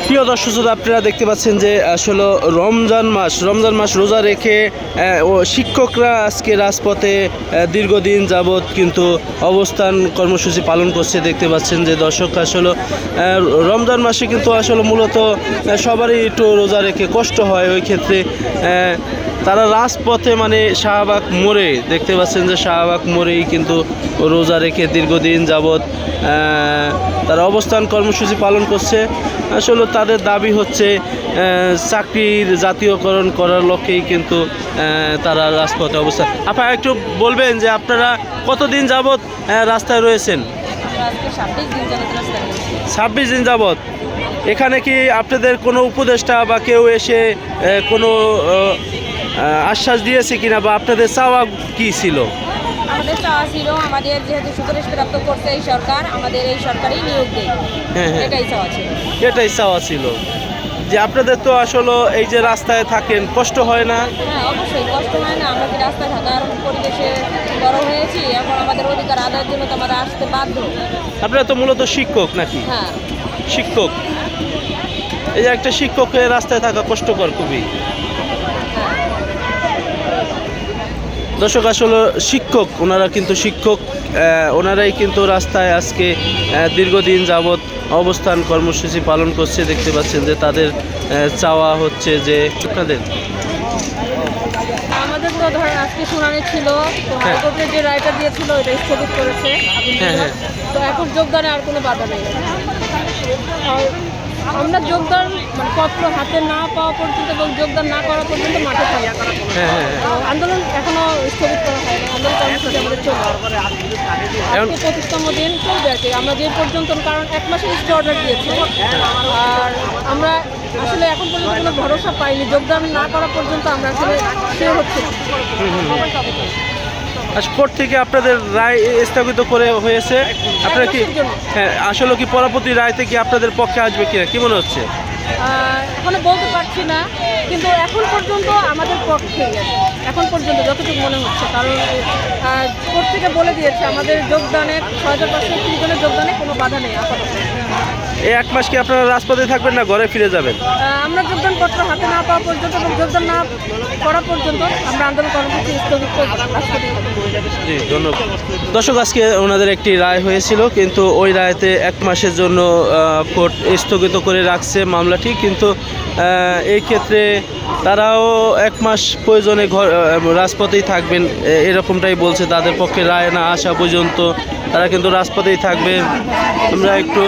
প্রিয় দর্শক শ্রোতা, আপনারা দেখতে পাচ্ছেন যে আসলে রমজান মাস রমজান মাস রোজা রেখে ও শিক্ষকরা আজকে রাজপথে দীর্ঘদিন যাবৎ কিন্তু অবস্থান কর্মসূচি পালন করছে। দেখতে পাচ্ছেন যে দর্শক আসলে রমজান মাসে কিন্তু আসলে মূলত সবারই একটু রোজা রেখে কষ্ট হয়। ওই ক্ষেত্রে তারা রাজপথে মানে শাহবাগ মোড়ে দেখতে পাচ্ছেন যে শাহবাগ মোড়েই কিন্তু রোজা রেখে দীর্ঘদিন যাবৎ তারা অবস্থান কর্মসূচি পালন করছে। আসলে তাদের দাবি হচ্ছে চাকরির জাতীয়করণ করার লক্ষ্যেই কিন্তু তারা রাজপথে অবস্থান। আপনারা একটু বলবেন যে আপনারা কতদিন যাবৎ রাস্তায় রয়েছেন? ছাব্বিশ দিন যাবৎ এখানে কি আপনাদের কোনো উপদেষ্টা বা কেউ এসে কোনো আশ্বাস দিয়েছে কিনা বা আপনাদের চাওয়া কি ছিল? আমাদের চাওয়া ছিল আমাদের যেহেতু সুপারিশ প্রাপ্ত করছে এই সরকার আমাদের এই সরকারই নিয়োগ দেয়। হ্যাঁ হ্যাঁ। এটাই চাওয়া ছিল। এটাই চাওয়া ছিল। যে আপনাদের তো আসলে এই যে রাস্তায় থাকেন কষ্ট হয় না? হ্যাঁ অবশ্যই কষ্ট হয় না। আমরা কি রাস্তায় থাকার পরিবেশে বড় হয়েছি? এখন আমাদের অধিকার আদায়ের জন্য তো আমাদের আসতে বাধ্য। আপনারা তো মূলত শিক্ষক নাকি? হ্যাঁ। শিক্ষক। এই যে একটা শিক্ষক রাস্তায় থাকা কষ্টকর খুবই হ্যাঁ দর্শক আসলে শিক্ষক ওনারা কিন্তু শিক্ষক ওনারাই কিন্তু রাস্তায় আজকে দীর্ঘদিন যাবৎ অবস্থান কর্মসূচি পালন করছে দেখতে পাচ্ছেন যে তাদের চাওয়া হচ্ছে যে আপনাদের আমাদের ধরেন আজকে শুনানি ছিল তো হ্যাঁ। হাইকোর্টের যে রায়টা দিয়েছিল এটা স্থগিত করেছে হ্যাঁ, হ্যাঁ। তো এখন যোগদানে আর কোনো বাধা নেই আমরা যোগদান মানে পত্র হাতে না পাওয়া পর্যন্ত এবং যোগদান না করা পর্যন্ত মাঠে থাকি হ্যাঁ। হ্যাঁ হ্যাঁ। আন্দোলন এখনও স্থগিত করা হয়নি আন্দোলন কর্মসূচি আমাদের চলবে। পঁচিশতম দিন চলবে আর কি। আমরা যে পর্যন্ত কারণ এক মাসের স্টে অর্ডার দিয়েছে। আর আমরা আসলে এখন পর্যন্ত কোনো ভরসা পাইনি। যোগদান না করা পর্যন্ত আমরা আসলে সে হচ্ছে কোর্ট থেকে আপনাদের রায় স্থগিত করে হয়েছে। আপনারা কি হ্যাঁ আসলে কি পরবর্তী রায় থেকে আপনাদের পক্ষে আসবে কিনা? কি মনে হচ্ছে? এখনও বলতে পারছি না কিন্তু এখন পর্যন্ত আমাদের পক্ষে এখন পর্যন্ত যতটুকু মনে হচ্ছে কারণ কোর্ট থেকে বলে দিয়েছে আমাদের যোগদানে ছয় হাজার পাঁচশো তিরিশ জনের যোগদানে কোনো বাধা নেই আপাতত। এই এক মাস কি আপনারা রাজপথে থাকবেন না ঘরে ফিরে যাবেন? আমরা যোগদান পত্র হাতে না পাওয়া পর্যন্ত এবং যোগদান না করা পর্যন্ত আমরা আন্দোলন কর্মসূচি স্থগিত জি ধন্যবাদ। দর্শক আজকে ওনাদের একটি রায় হয়েছিল কিন্তু ওই রায়তে এক মাসের জন্য কোর্ট স্থগিত করে রাখছে মামলাটি কিন্তু এই ক্ষেত্রে তারাও এক মাস প্রয়োজনে ঘর রাজপথেই থাকবেন এরকমটাই বলছে তাদের পক্ষে রায় না আসা পর্যন্ত। তারা কিন্তু রাজপথেই থাকবে। তোমরা একটু